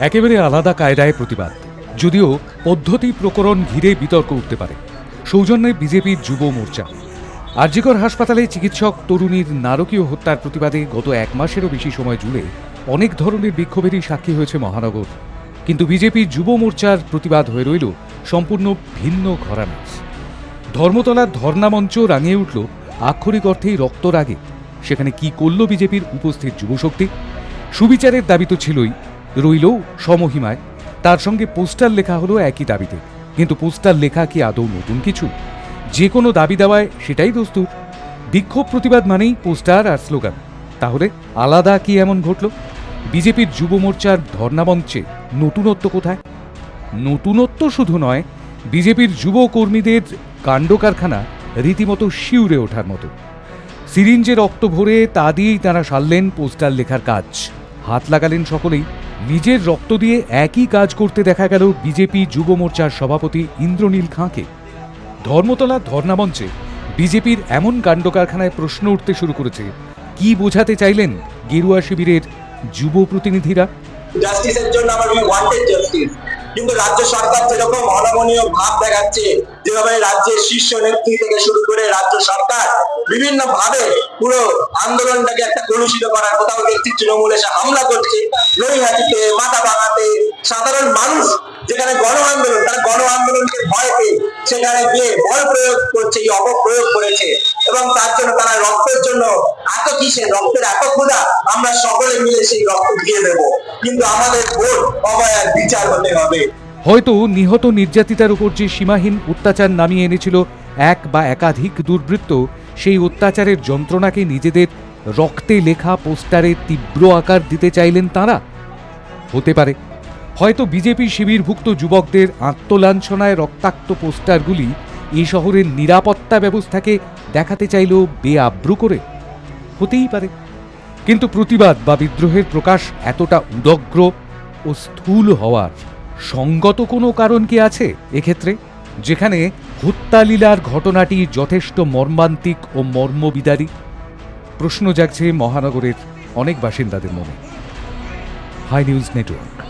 একেবারে আলাদা কায়দায় প্রতিবাদ। যদিও পদ্ধতি প্রকরণ ঘিরে বিতর্ক উঠতে পারে। সৌজন্যে বিজেপির যুব মোর্চা। আরজিকর হাসপাতালে চিকিৎসক তরুণীর নারকীয় হত্যার প্রতিবাদে গত এক মাসেরও বেশি সময় জুড়ে অনেক ধরনের বিক্ষোভেরই সাক্ষী হয়েছে মহানগর। কিন্তু বিজেপির যুব মোর্চার প্রতিবাদ হয়ে রইল সম্পূর্ণ ভিন্ন ঘরানা ধর্মতলার ধর্নামঞ্চ রাঙিয়ে উঠল আক্ষরিক অর্থেই রক্তরাগে সেখানে কি করল বিজেপির উপস্থিত যুবশক্তি? সুবিচারের দাবি তো ছিলই রইলও সমহিমায়। তার সঙ্গে পোস্টার লেখা হলো একই দাবিতে। কিন্তু পোস্টার লেখা কি আদৌ নতুন কিছু? যে কোনো দাবি দেওয়ায় সেটাই দস্তুর। বিক্ষোভ প্রতিবাদ মানেই পোস্টার আর স্লোগান। তাহলে আলাদা কি এমন ঘটল? বিজেপির যুব মোর্চার ধর্নামঞ্চে নতুনত্ব কোথায়? নতুনত্ব শুধু নয়, বিজেপির যুব কর্মীদের কাণ্ড কারখানা রীতিমতো শিউরে ওঠার মতো। সিরিঞ্জে রক্ত ভরে তা দিয়েই তারা সারলেন পোস্টার লেখার কাজ। হাত লাগালেন সকলেই। নিজের রক্ত দিয়ে একই কাজ করতে দেখা গেল বিজেপি যুব মোর্চার সভাপতি ইন্দ্রনীল খাঁকে। ধর্মতলা ধর্নামঞ্চে বিজেপির এমন কাণ্ড কারখানায় প্রশ্ন উঠতে শুরু করেছে। কি বোঝাতে চাইলেন গেরুয়া শিবিরের যুব প্রতিনিধিরা? জাস্টিসের জন্য আমার ওয়ান্টেড জাস্টিস কিন্তু রাজ্য সরকার যেরকম অনমনীয় ভাব দেখাচ্ছে, যেভাবে রাজ্যের শীর্ষ নেত্রী থেকে শুরু করে রাজ্য সরকার বিভিন্ন ভাবে পুরো আন্দোলনটাকে একটা কলুষিত করার কোথাও দেখছি তৃণমূল এসে হামলা করছে, নৈহাটিতে মাথা ভাঙাতে সাধারণ মানুষ যেখানে গণ আন্দোলন গণ আন্দোলনকে ভয় পেয়ে সেখানে গিয়ে বল প্রয়োগ করছে, এই অপপ্রয়োগ করেছে। এবং তার জন্য তারা রক্তের জন্য এত কিসে রক্তের এত ক্ষুধা, আমরা সকলে মিলে সেই রক্ত দিয়ে দেবো। কিন্তু আমাদের ভোট অবয়ার বিচার হতে হবে। হয়তো নিহত নির্যাতিতার উপর যে সীমাহীন অত্যাচার নামিয়ে এনেছিল এক বা একাধিক দুর্বৃত্ত, সেই অত্যাচারের যন্ত্রণাকে নিজেদের রক্তে লেখা পোস্টারে তীব্র আকার দিতে চাইলেন তারা। হতে পারে হয়তো বিজেপি শিবিরভুক্ত যুবকদের আত্মলাঞ্ছনায় রক্তাক্ত পোস্টারগুলি এই শহরের নিরাপত্তা ব্যবস্থাকে দেখাতে চাইল বেআব্রু করে। হতেই পারে। কিন্তু প্রতিবাদ বা বিদ্রোহের প্রকাশ এতটা উদগ্র ও স্থূল হওয়ার সঙ্গত কোনো কারণ কি আছে এক্ষেত্রে? যেখানে হত্যালীলার ঘটনাটি যথেষ্ট মর্মান্তিক ও মর্মবিদারী? প্রশ্ন জাগছে মহানগরের অনেক বাসিন্দাদের মনে। Hi news network.